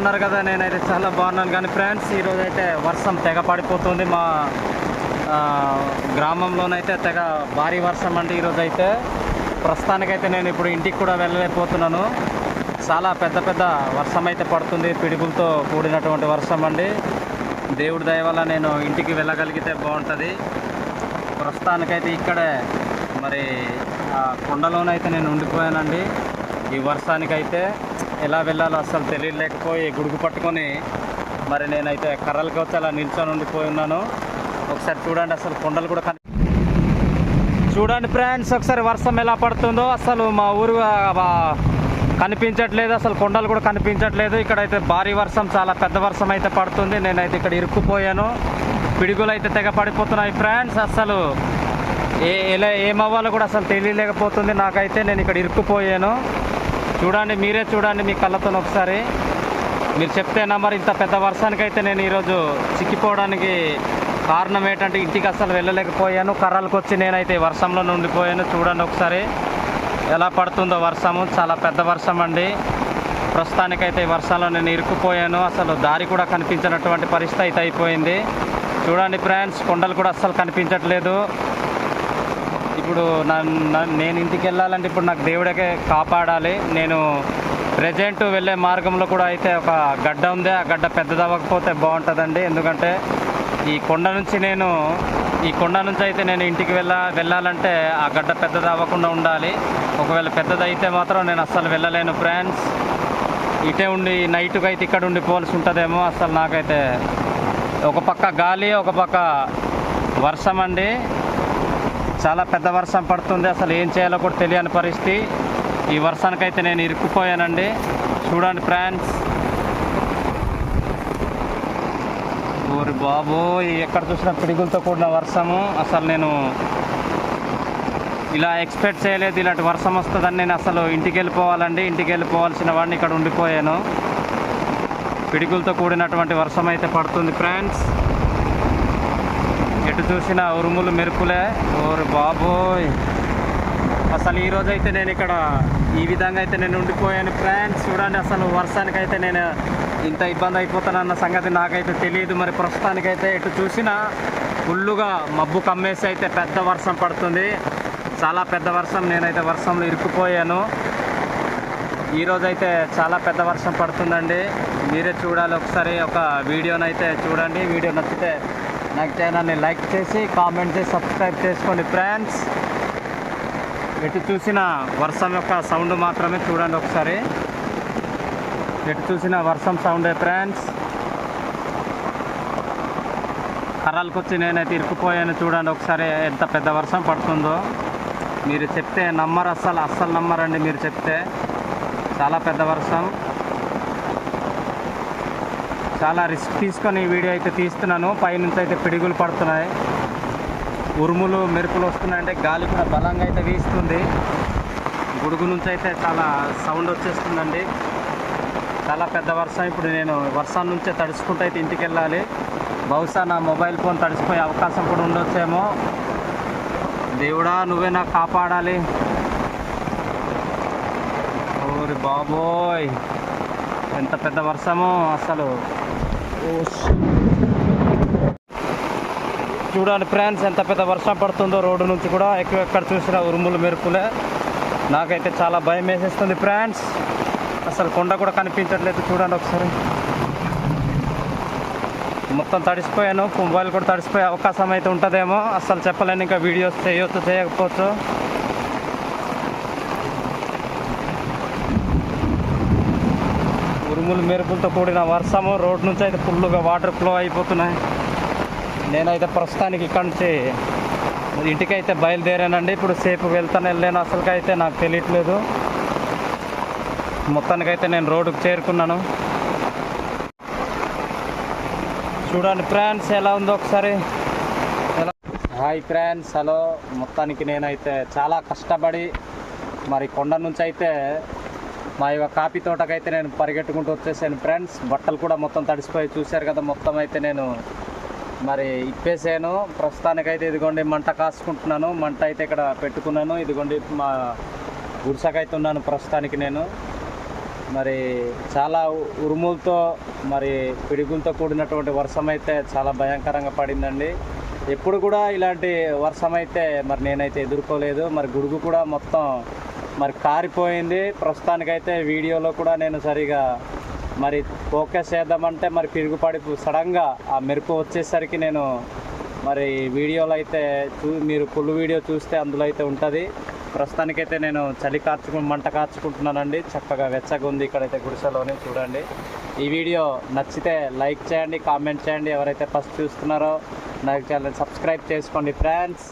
ఉన్నారు కదా నేనైతే చాలా బాగున్నాను. కానీ ఫ్రెండ్స్ ఈరోజు అయితే వర్షం తెగ పడిపోతుంది. మా గ్రామంలోనైతే తెగ భారీ వర్షం అండి ఈరోజు అయితే ప్రస్తుతానికైతే నేను ఇప్పుడు ఇంటికి కూడా వెళ్ళలేకపోతున్నాను. చాలా పెద్ద పెద్ద వర్షం అయితే పడుతుంది. పిడుగులతో కూడినటువంటి వర్షం అండి. దేవుడి దయ వల్ల నేను ఇంటికి వెళ్ళగలిగితే బాగుంటుంది. ప్రస్తుతానికైతే ఇక్కడే మరి ఆ కొండలోనైతే నేను ఉండిపోయానండి. ఈ వర్షానికైతే ఎలా వెళ్ళాలో అసలు తెలియలేకపోయి గుడుగు పట్టుకొని మరి నేనైతే కర్రలకి వచ్చి అలా నిల్చొని ఉండిపోయి ఉన్నాను. ఒకసారి చూడండి అసలు కొండలు కూడా కని చూడండి ఫ్రెండ్స్ ఒకసారి వర్షం ఎలా పడుతుందో. అసలు మా ఊరు కనిపించట్లేదు. అసలు కొండలు కూడా కనిపించట్లేదు. ఇక్కడైతే భారీ వర్షం చాలా పెద్ద వర్షం అయితే పడుతుంది. నేనైతే ఇక్కడ ఇరుక్కుపోయాను. పిడుగులు అయితే తెగ పడిపోతున్నాయి ఫ్రెండ్స్. అసలు ఏ ఎలా ఏమవ్వాలో కూడా అసలు తెలియలేకపోతుంది. నాకైతే నేను ఇక్కడ ఇరుక్కుపోయాను. చూడండి మీరే చూడండి మీ కళ్ళతో ఒకసారి. మీరు చెప్తేనా మరి ఇంత పెద్ద వర్షానికి అయితే నేను ఈరోజు చిక్కిపోవడానికి కారణం ఏంటంటే ఇంటికి అసలు వెళ్ళలేకపోయాను. కర్రలకు వచ్చి నేనైతే వర్షంలో నుండిపోయాను చూడండి ఒకసారి ఎలా పడుతుందో వర్షము. చాలా పెద్ద వర్షం అండి. ప్రస్తుతానికైతే ఈ వర్షంలో నేను ఇరుక్కుపోయాను. అసలు దారి కూడా కనిపించినటువంటి పరిస్థితి అయితే అయిపోయింది. చూడండి ఫ్రెండ్స్ కొండలు కూడా అస్సలు కనిపించట్లేదు. ఇప్పుడు నేను ఇంటికి వెళ్ళాలంటే ఇప్పుడు నాకు దేవుడికే కాపాడాలి. నేను ప్రజెంట్ వెళ్ళే మార్గంలో కూడా అయితే ఒక గడ్డ ఉంది. ఆ గడ్డ పెద్దది అవ్వకపోతే బాగుంటుందండి. ఎందుకంటే ఈ కొండ నుంచి నేను ఈ కొండ నుంచి అయితే నేను ఇంటికి వెళ్ళ వెళ్ళాలంటే ఆ గడ్డ పెద్దది అవ్వకుండా ఉండాలి. ఒకవేళ పెద్దది అయితే మాత్రం నేను అస్సలు వెళ్ళలేను ఫ్రెండ్స్ ఇటే ఉండి నైట్కి అయితే ఇక్కడ ఉండిపోవాల్సి ఉంటుందేమో అసలు నాకైతే. ఒక పక్క గాలి ఒక పక్క వర్షం అండి. చాలా పెద్ద వర్షం పడుతుంది అసలు ఏం చేయాలో కూడా తెలియని పరిస్థితి. ఈ వర్షానికైతే నేను ఇరుక్కుపోయానండి. చూడండి ఫ్రెండ్స్. ఓరి బాబు ఎక్కడ చూసినా పిడుగులతో కూడిన వర్షము. అసలు నేను ఇలా ఎక్స్పెక్ట్ చేయలేదు ఇలాంటి వర్షం వస్తుందని నేను అసలు ఇంటికి వెళ్ళిపోవాలండి. ఇంటికి వెళ్ళిపోవాల్సిన వాడిని ఇక్కడ ఉండిపోయాను. పిడుగులతో కూడినటువంటి వర్షం అయితే పడుతుంది ఫ్రెండ్స్. ఎటు చూసిన ఉరుములు మెరుపులే. ఓరు బాబోయ్. అసలు ఈరోజు అయితే నేను ఇక్కడ ఈ విధంగా అయితే నేను ఉండిపోయాను ఫ్రెండ్స్. చూడండి అసలు వర్షానికి అయితే నేను ఇంత ఇబ్బంది అయిపోతానన్న సంగతి నాకైతే తెలియదు. మరి ప్రస్తుతానికైతే ఎటు చూసినా ఫుల్లుగా మబ్బు కమ్మేసి అయితే పెద్ద వర్షం పడుతుంది. చాలా పెద్ద వర్షం. నేనైతే వర్షంలో ఇరుక్కుపోయాను. ఈరోజు అయితే చాలా పెద్ద వర్షం పడుతుందండి. మీరే చూడాలి ఒకసారి ఒక వీడియోనైతే చూడండి. వీడియో నచ్చితే నాకు ఛానల్ని లైక్ చేసి కామెంట్ చేసి సబ్స్క్రైబ్ చేసుకోండి ఫ్రెండ్స్ ఎటు చూసిన వర్షం యొక్క సౌండ్ మాత్రమే చూడండి ఒకసారి. ఎటు చూసిన వర్షం సౌండే ఫ్రెండ్స్ కర్రలకు వచ్చి నేనైతే ఇరుక్కుపోయాను చూడండి ఒకసారి ఎంత పెద్ద వర్షం పడుతుందో. మీరు చెప్తే నమ్మరు అస్సలు అస్సలు నమ్మరండి మీరు చెప్తే. చాలా పెద్ద వర్షం. చాలా రిస్క్ తీసుకొని వీడియో అయితే తీస్తున్నాను. పైనుంచి అయితే పిడుగులు పడుతున్నాయి. ఉరుములు మెరుపులు వస్తున్నాయంటే గాలి కూడా బలంగా అయితే వీస్తుంది. గుడుగు నుంచి అయితే చాలా సౌండ్ వచ్చేస్తుందండి. చాలా పెద్ద వర్షం. ఇప్పుడు నేను వర్షం నుంచే తడుచుకుంటూ అయితే ఇంటికి వెళ్ళాలి. బహుశా నా మొబైల్ ఫోన్ తడిసిపోయే అవకాశం కూడా ఉండొచ్చేమో. దేవుడా నువ్వే నాకు కాపాడాలి. ఓరి బాబోయ్. ఎంత పెద్ద వర్షమో అసలు. చూడండి ఫ్రెండ్స్ ఎంత పెద్ద వర్షం పడుతుందో రోడ్డు నుంచి కూడా ఎక్కువ ఎక్కడ చూసినా ఉరుములు మెరుపులే. నాకైతే చాలా భయం వేసేస్తుంది ఫ్రెండ్స్. అసలు కొండ కూడా కనిపించట్లేదు చూడండి ఒకసారి. మొత్తం తడిసిపోయాను మొబైల్ కూడా తడిసిపోయే అవకాశం అయితే ఉంటుందేమో. అసలు చెప్పలేను ఇంకా వీడియోస్ చేయొచ్చు చేయకపోవచ్చు. ఉరుములు మెరుపులతో కూడిన వర్షము రోడ్ నుంచి అయితే ఫుల్గా వాటర్ ఫ్లో అయిపోతున్నాయి. నేనైతే ప్రస్తుతానికి ఇక్కడ నుంచి ఇంటికైతే బయలుదేరానండి. ఇప్పుడు సేపు వెళ్తాను వెళ్ళాను అసలుకైతే నాకు తెలియట్లేదు. మొత్తానికైతే నేను రోడ్డుకు చేరుకున్నాను. చూడండి ఫ్రాన్స్ ఎలా ఉందో ఒకసారి. ఎలా హాయ్ ఫ్రాన్స్ హలో. మొత్తానికి నేనైతే చాలా కష్టపడి మరి కొండ నుంచి అయితే మా యొక్క కాఫీ తోటకైతే నేను పరిగెట్టుకుంటూ వచ్చేసాను ఫ్రెండ్స్. బట్టలు కూడా మొత్తం తడిసిపోయి చూశారు కదా మొత్తం అయితే నేను మరి ఇప్పేసాను. ప్రస్తుతానికైతే ఇదిగోండి మంట కాసుకుంటున్నాను. మంట అయితే ఇక్కడ పెట్టుకున్నాను. ఇదిగోండి మా గుడిసకైతే ఉన్నాను ప్రస్తుతానికి నేను. మరి చాలా ఉరుములతో మరి పిడుగులతో కూడినటువంటి వర్షం అయితే చాలా భయంకరంగా పడిందండి. ఎప్పుడు కూడా ఇలాంటి వర్షం అయితే మరి నేనైతే ఎదుర్కోలేదు. మరి గుడుగు కూడా మొత్తం మరి కారిపోయింది. ప్రస్తుతానికైతే వీడియోలో కూడా నేను సరిగా మరి ఫోకస్ చేద్దామంటే మరి పిరుగుపడి సడన్గా ఆ మెరుపు వచ్చేసరికి నేను మరి వీడియోలో అయితే చూ మీరు ఫుల్ వీడియో చూస్తే అందులో అయితే ఉంటుంది. ప్రస్తుతానికైతే నేను చలి కార్చుకు మంట కార్చుకుంటున్నానండి చక్కగా వెచ్చగా ఉంది ఇక్కడైతే గుడిసెలోనే చూడండి. ఈ వీడియో నచ్చితే లైక్ చేయండి కామెంట్ చేయండి. ఎవరైతే ఫస్ట్ చూస్తున్నారో నాకు ఛానల్ సబ్స్క్రైబ్ చేసుకోండి ఫ్రెండ్స్.